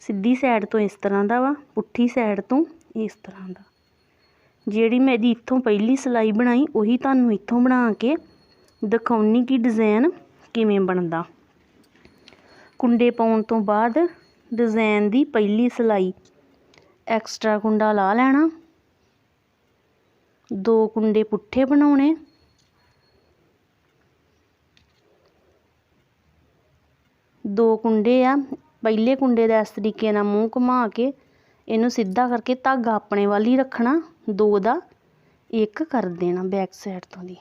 ਸਿੱਧੀ ਸਾਈਡ ਤੋਂ ਇਸ ਤਰ੍ਹਾਂ ਦਾ ਵਾ, ਪੁੱਠੀ ਸਾਈਡ ਤੋਂ ਇਸ ਤਰ੍ਹਾਂ ਦਾ। ਜਿਹੜੀ ਮੈਂ ਇਹਦੀ ਇੱਥੋਂ ਪਹਿਲੀ ਸਲਾਈ ਬਣਾਈ, ਉਹੀ ਤੁਹਾਨੂੰ ਇੱਥੋਂ ਬਣਾ ਕੇ ਦਿਖਾਉਣੀ ਕਿ ਡਿਜ਼ਾਈਨ ਕਿਵੇਂ ਬਣਦਾ। ਕੁੰਡੇ ਪਾਉਣ ਤੋਂ ਬਾਅਦ ਡਿਜ਼ਾਈਨ ਦੀ ਪਹਿਲੀ ਸਲਾਈ ਐਕਸਟਰਾ ਕੁੰਡਾ ਲਾ ਲੈਣਾ। ਦੋ ਕੁੰਡੇ ਪੁੱਠੇ ਬਣਾਉਣੇ। ਦੋ ਕੁੰਡੇ ਆ ਪਹਿਲੇ ਕੁੰਡੇ ਦਾ ਇਸ ਤਰੀਕੇ ਨਾਲ ਮੂੰਹ ਘੁਮਾ ਕੇ ਇਹਨੂੰ ਸਿੱਧਾ ਕਰਕੇ ਧਾਗਾ ਆਪਣੇ ਵੱਲ ਹੀ ਰੱਖਣਾ, ਦੋ ਦਾ ਇੱਕ ਕਰ ਦੇਣਾ ਬੈਕ ਸਾਈਡ ਤੋਂ ਦੀ।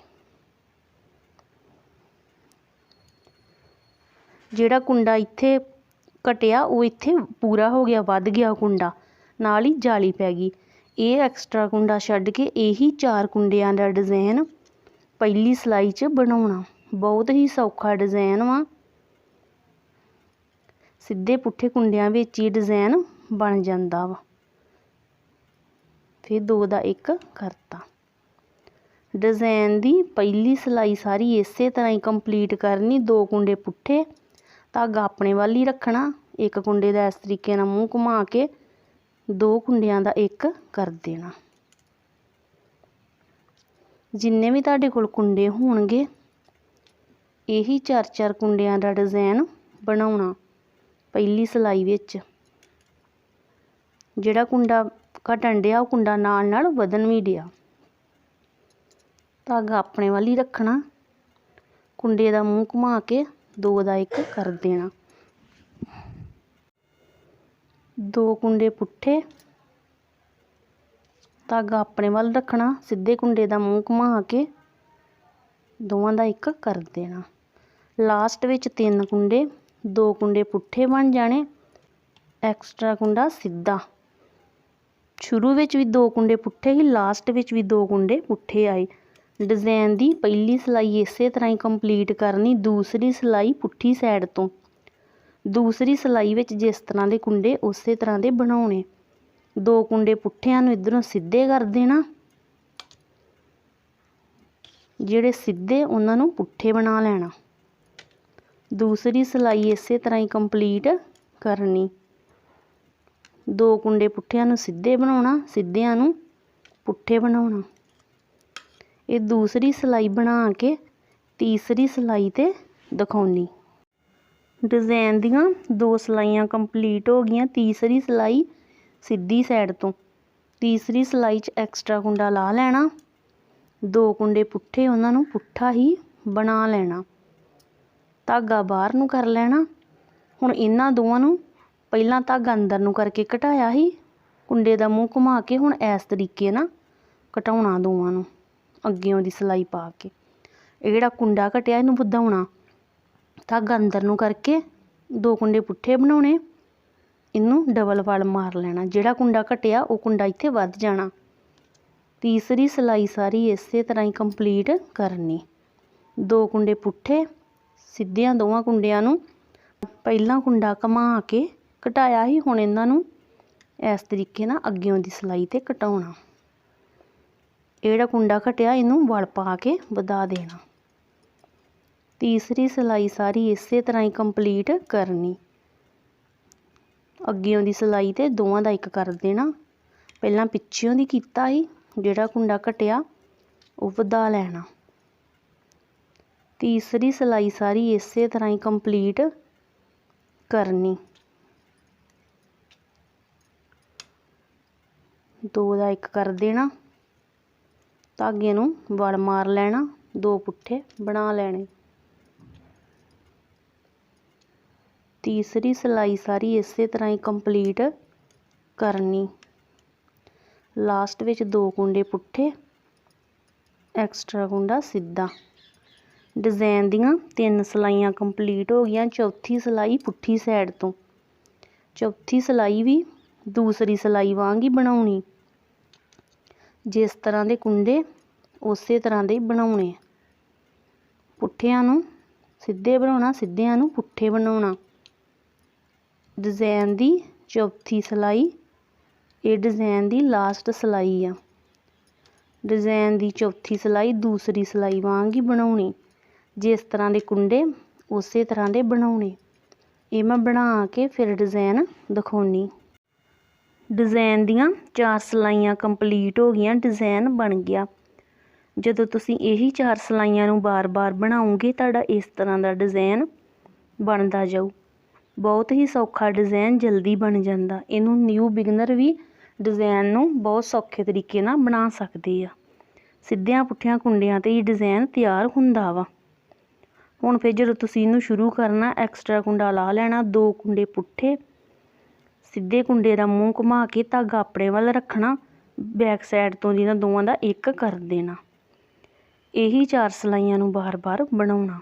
ਜਿਹੜਾ ਕੁੰਡਾ ਇੱਥੇ ਕਟਿਆ, ਉਹ ਇੱਥੇ ਪੂਰਾ ਹੋ ਗਿਆ, ਵੱਧ ਗਿਆ ਕੁੰਡਾ, ਨਾਲ ਹੀ ਜਾਲੀ ਪੈ ਗਈ। ਇਹ ਐਕਸਟਰਾ ਕੁੰਡਾ ਛੱਡ ਕੇ ਇਹੀ ਚਾਰ ਕੁੰਡਿਆਂ ਦਾ ਡਿਜ਼ਾਈਨ ਪਹਿਲੀ ਸਲਾਈ 'ਚ ਬਣਾਉਣਾ। ਬਹੁਤ ਹੀ ਸੌਖਾ ਡਿਜ਼ਾਈਨ ਵਾ। ਸਿੱਧੇ ਪੁੱਠੇ ਕੁੰਡਿਆਂ ਵਿੱਚ ਹੀ ਡਿਜ਼ਾਈਨ ਬਣ ਜਾਂਦਾ ਵਾ। ਫਿਰ ਦੋ ਦਾ ਇੱਕ ਕਰਤਾ। ਡਿਜ਼ਾਈਨ ਦੀ ਪਹਿਲੀ ਸਲਾਈ ਸਾਰੀ ਇਸੇ ਤਰ੍ਹਾਂ ਹੀ ਕੰਪਲੀਟ ਕਰਨੀ, ਦੋ ਕੁੰਡੇ ਪੁੱਠੇ, ਧਾਗਾ ਆਪਣੇ ਵੱਲ ਹੀ ਰੱਖਣਾ, ਇੱਕ ਕੁੰਡੇ ਦਾ ਇਸ ਤਰੀਕੇ ਨਾਲ ਮੂੰਹ ਘੁਮਾ ਕੇ ਦੋ ਕੁੰਡਿਆਂ ਦਾ ਇੱਕ ਕਰ ਦੇਣਾ। ਜਿੰਨੇ ਵੀ ਤੁਹਾਡੇ ਕੋਲ ਕੁੰਡੇ ਹੋਣਗੇ, ਇਹੀ ਚਾਰ ਚਾਰ ਕੁੰਡਿਆਂ ਦਾ ਡਿਜ਼ਾਈਨ ਬਣਾਉਣਾ। ਪਹਿਲੀ ਸਲਾਈ ਵਿੱਚ। ਜਿਹੜਾ ਕੁੰਡਾ ਘਟਣ ਡਿਆ, ਉਹ ਕੁੰਡਾ ਨਾਲ ਨਾਲ ਵਧਣ ਵੀ ਡਿਆ। ਧਾਗਾ ਆਪਣੇ ਵੱਲ ਹੀ ਰੱਖਣਾ। ਕੁੰਡੇ ਦਾ ਮੂੰਹ ਘੁਮਾ ਕੇ ਦੋ ਦਾ ਇੱਕ ਕਰ ਦੇਣਾ। ਦੋ ਕੁੰਡੇ ਪੁੱਠੇ। ਧਾਗਾ ਆਪਣੇ ਵੱਲ ਰੱਖਣਾ। ਸਿੱਧੇ ਕੁੰਡੇ ਦਾ ਮੂੰਹ ਘੁਮਾ ਕੇ ਦੋਵਾਂ ਦਾ ਇੱਕ ਕਰ ਦੇਣਾ। ਲਾਸਟ ਵਿੱਚ ਤਿੰਨ ਕੁੰਡੇ। ਦੋ ਕੁੰਡੇ ਪੁੱਠੇ ਬਣ ਜਾਣੇ ਐਕਸਟਰਾ ਕੁੰਡਾ ਸਿੱਧਾ। ਸ਼ੁਰੂ ਵਿੱਚ ਵੀ ਦੋ ਕੁੰਡੇ ਪੁੱਠੇ ਹੀ ਲਾਸਟ ਵਿੱਚ ਵੀ ਦੋ ਕੁੰਡੇ ਪੁੱਠੇ ਆਏ। ਡਿਜ਼ਾਈਨ ਦੀ ਪਹਿਲੀ ਸਿਲਾਈ ਇਸੇ ਤਰ੍ਹਾਂ ਹੀ ਕੰਪਲੀਟ ਕਰਨੀ, ਦੂਸਰੀ ਸਿਲਾਈ ਪੁੱਠੀ ਸਾਈਡ ਤੋਂ। ਦੂਸਰੀ ਸਿਲਾਈ ਵਿੱਚ ਜਿਸ ਤਰ੍ਹਾਂ ਦੇ ਕੁੰਡੇ, ਉਸੇ ਤਰ੍ਹਾਂ ਦੇ ਬਣਾਉਣੇ। ਦੋ ਕੁੰਡੇ ਪੁੱਠਿਆਂ ਨੂੰ ਇਧਰੋਂ ਸਿੱਧੇ ਕਰ ਦੇਣਾ। ਜਿਹੜੇ ਸਿੱਧੇ, ਉਹਨਾਂ ਨੂੰ ਪੁੱਠੇ ਬਣਾ ਲੈਣਾ। ਦੂਸਰੀ ਸਿਲਾਈ ਇਸੇ ਤਰ੍ਹਾਂ ਹੀ ਕੰਪਲੀਟ ਕਰਨੀ। ਦੋ ਕੁੰਡੇ ਪੁੱਠਿਆਂ ਨੂੰ ਸਿੱਧੇ ਬਣਾਉਣਾ, ਸਿੱਧਿਆਂ ਨੂੰ ਪੁੱਠੇ ਬਣਾਉਣਾ। ਇਹ ਦੂਸਰੀ ਸਿਲਾਈ ਬਣਾ ਕੇ ਤੀਸਰੀ ਸਿਲਾਈ ਤੇ ਦਿਖਾਉਣੀ। ਡਿਜ਼ਾਈਨ ਦੀਆਂ ਦੋ ਸਿਲਾਈਆਂ ਕੰਪਲੀਟ ਹੋ ਗਈਆਂ, ਤੀਸਰੀ ਸਿਲਾਈ ਸਿੱਧੀ ਸਾਈਡ ਤੋਂ। ਤੀਸਰੀ ਸਿਲਾਈ 'ਚ ਐਕਸਟਰਾ ਕੁੰਡਾ ਲਾ ਲੈਣਾ, ਦੋ ਕੁੰਡੇ ਪੁੱਠੇ ਉਹਨਾਂ ਨੂੰ ਪੁੱਠਾ ਹੀ ਬਣਾ ਲੈਣਾ। ਧਾਗਾ ਬਾਹਰ ਨੂੰ ਕਰ ਲੈਣਾ। ਹੁਣ ਇਹਨਾਂ ਦੋਵਾਂ ਨੂੰ ਪਹਿਲਾਂ ਧਾਗਾ ਅੰਦਰ ਨੂੰ ਕਰਕੇ ਘਟਾਇਆ ਸੀ। ਕੁੰਡੇ ਦਾ ਮੂੰਹ ਘੁਮਾ ਕੇ ਹੁਣ ਇਸ ਤਰੀਕੇ ਨਾਲ ਘਟਾਉਣਾ ਦੋਵਾਂ ਨੂੰ। ਅੱਗੇ ਉਹਦੀ ਸਲਾਈ ਪਾ ਕੇ। ਇਹ ਜਿਹੜਾ ਕੁੰਡਾ ਘਟਿਆ, ਇਹਨੂੰ ਵਧਾਉਣਾ। ਧਾਗਾ ਅੰਦਰ ਨੂੰ ਕਰਕੇ ਦੋ ਕੁੰਡੇ ਪੁੱਠੇ ਬਣਾਉਣੇ। ਇਹਨੂੰ ਡਬਲ ਵਲ ਮਾਰ ਲੈਣਾ। ਜਿਹੜਾ ਕੁੰਡਾ ਘਟਿਆ, ਉਹ ਕੁੰਡਾ ਇੱਥੇ ਵੱਧ ਜਾਣਾ। ਤੀਸਰੀ ਸਲਾਈ ਸਾਰੀ ਇਸੇ ਤਰ੍ਹਾਂ ਹੀ ਕੰਪਲੀਟ ਕਰਨੀ। ਦੋ ਕੁੰਡੇ ਪੁੱਠੇ ਸਿੱਧਿਆਂ ਦੋਵਾਂ ਕੁੰਡਿਆਂ ਨੂੰ ਪਹਿਲਾਂ ਕੁੰਡਾ ਘੁਮਾ ਕੇ ਘਟਾਇਆ ਸੀ, ਹੁਣ ਇਹਨਾਂ ਨੂੰ ਇਸ ਤਰੀਕੇ ਨਾਲ ਅੱਗੇੋਂ ਦੀ ਸਲਾਈ ਤੇ ਘਟਾਉਣਾ। ਇਹ ਕੁੰਡਾ ਘਟਿਆ, ਇਹਨੂੰ ਵਲ ਪਾ ਕੇ ਵਧਾ ਦੇਣਾ। ਤੀਸਰੀ ਸਲਾਈ ਸਾਰੀ ਇਸੇ ਤਰ੍ਹਾਂ ਹੀ ਕੰਪਲੀਟ ਕਰਨੀ। ਅੱਗੇੋਂ ਦੀ ਸਲਾਈ ਤੇ ਦੋਵਾਂ ਦਾ ਇੱਕ ਕਰ ਦੇਣਾ। ਪਹਿਲਾਂ ਪਿੱਛਿਓਂ ਦੀ ਕੀਤਾ ਸੀ, ਜਿਹੜਾ ਕੁੰਡਾ ਘਟਿਆ, ਉਹ ਵਧਾ ਲੈਣਾ। ਤੀਸਰੀ ਸਲਾਈ ਸਾਰੀ ਇਸੇ ਤਰ੍ਹਾਂ ਹੀ ਕੰਪਲੀਟ ਕਰਨੀ। ਦੋ ਦਾ ਇੱਕ ਕਰ ਦੇਣਾ। ਧਾਗੇ ਨੂੰ ਵਲ ਮਾਰ ਲੈਣਾ, ਦੋ ਪੁੱਠੇ ਬਣਾ ਲੈਣੇ। ਤੀਸਰੀ ਸਲਾਈ ਸਾਰੀ ਇਸੇ ਤਰ੍ਹਾਂ ਹੀ ਕੰਪਲੀਟ ਕਰਨੀ। ਲਾਸਟ ਵਿੱਚ ਦੋ ਕੁੰਡੇ ਪੁੱਠੇ, ਐਕਸਟਰਾ ਕੁੰਡਾ ਸਿੱਧਾ। ਡਿਜ਼ਾਈਨ ਦੀਆਂ ਤਿੰਨ ਸਲਾਈਆਂ ਕੰਪਲੀਟ ਹੋ ਗਈਆਂ, ਚੌਥੀ ਸਲਾਈ ਪੁੱਠੀ ਸਾਈਡ ਤੋਂ। ਚੌਥੀ ਸਿਲਾਈ ਵੀ ਦੂਸਰੀ ਸਿਲਾਈ ਵਾਂਗ ਹੀ ਬਣਾਉਣੀ। ਜਿਸ ਤਰ੍ਹਾਂ ਦੇ ਕੁੰਡੇ, ਉਸੇ ਤਰ੍ਹਾਂ ਦੇ ਬਣਾਉਣੇ। ਪੁੱਠਿਆਂ ਨੂੰ ਸਿੱਧੇ ਬਣਾਉਣਾ, ਸਿੱਧਿਆਂ ਨੂੰ ਪੁੱਠੇ ਬਣਾਉਣਾ। ਡਿਜ਼ਾਈਨ ਦੀ ਚੌਥੀ ਸਿਲਾਈ, ਇਹ ਡਿਜ਼ਾਈਨ ਦੀ ਲਾਸਟ ਸਿਲਾਈ ਆ। ਡਿਜ਼ਾਈਨ ਦੀ ਚੌਥੀ ਸਿਲਾਈ ਦੂਸਰੀ ਸਿਲਾਈ ਵਾਂਗ ਹੀ ਬਣਾਉਣੀ। ਜਿਸ ਤਰ੍ਹਾਂ ਦੇ ਕੁੰਡੇ, ਉਸੇ ਤਰ੍ਹਾਂ ਦੇ ਬਣਾਉਣੇ। ਇਹ ਮੈਂ ਬਣਾ ਕੇ ਫਿਰ ਡਿਜ਼ਾਈਨ ਦਿਖਾਉਣੀ। ਡਿਜ਼ਾਈਨ ਦੀਆਂ ਚਾਰ ਸਿਲਾਈਆਂ ਕੰਪਲੀਟ ਹੋ ਗਈਆਂ ਡਿਜ਼ਾਈਨ ਬਣ ਗਿਆ। ਜਦੋਂ ਤੁਸੀਂ ਇਹੀ ਚਾਰ ਸਿਲਾਈਆਂ ਨੂੰ ਬਾਰ-ਬਾਰ ਬਣਾਉਂਗੇ ਤੁਹਾਡਾ ਇਸ ਤਰ੍ਹਾਂ ਦਾ ਡਿਜ਼ਾਈਨ ਬਣਦਾ ਜਾਊ। ਬਹੁਤ ਹੀ ਸੌਖਾ ਡਿਜ਼ਾਈਨ ਜਲਦੀ ਬਣ ਜਾਂਦਾ। ਇਹਨੂੰ ਨਿਊ ਬਿਗਨਰ ਵੀ ਡਿਜ਼ਾਈਨ ਨੂੰ ਬਹੁਤ ਸੌਖੇ ਤਰੀਕੇ ਨਾਲ ਬਣਾ ਸਕਦੇ ਆ। ਸਿੱਧਿਆਂ ਪੁੱਠਿਆਂ ਕੁੰਡਿਆਂ 'ਤੇ ਹੀ ਡਿਜ਼ਾਈਨ ਤਿਆਰ ਹੁੰਦਾ ਵਾ। ਹੁਣ ਫਿਰ ਜਦੋਂ ਤੁਸੀਂ ਇਹਨੂੰ ਸ਼ੁਰੂ ਕਰਨਾ ਐਕਸਟਰਾ ਕੁੰਡਾ ਲਾ ਲੈਣਾ, ਦੋ ਕੁੰਡੇ ਪੁੱਠੇ, ਸਿੱਧੇ ਕੁੰਡੇ ਦਾ ਮੂੰਹ ਘੁਮਾ ਕੇ ਧਾਗਾ ਆਪਣੇ ਵੱਲ ਰੱਖਣਾ ਬੈਕ ਸਾਈਡ ਤੋਂ ਜਿਹਨਾਂ ਦੋਵਾਂ ਦਾ ਇੱਕ ਕਰ ਦੇਣਾ। ਇਹੀ ਚਾਰ ਸਿਲਾਈਆਂ ਨੂੰ ਬਾਰ-ਬਾਰ ਬਣਾਉਣਾ।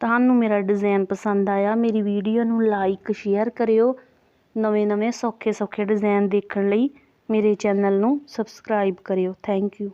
ਤੁਹਾਨੂੰ ਮੇਰਾ ਡਿਜ਼ਾਈਨ ਪਸੰਦ ਆਇਆ, ਮੇਰੀ ਵੀਡੀਓ ਨੂੰ ਲਾਈਕ ਸ਼ੇਅਰ ਕਰਿਓ। ਨਵੇਂ-ਨਵੇਂ ਸੌਖੇ-ਸੌਖੇ ਡਿਜ਼ਾਈਨ ਦੇਖਣ ਲਈ ਮੇਰੇ ਚੈਨਲ ਨੂੰ ਸਬਸਕ੍ਰਾਈਬ ਕਰਿਓ। Thank you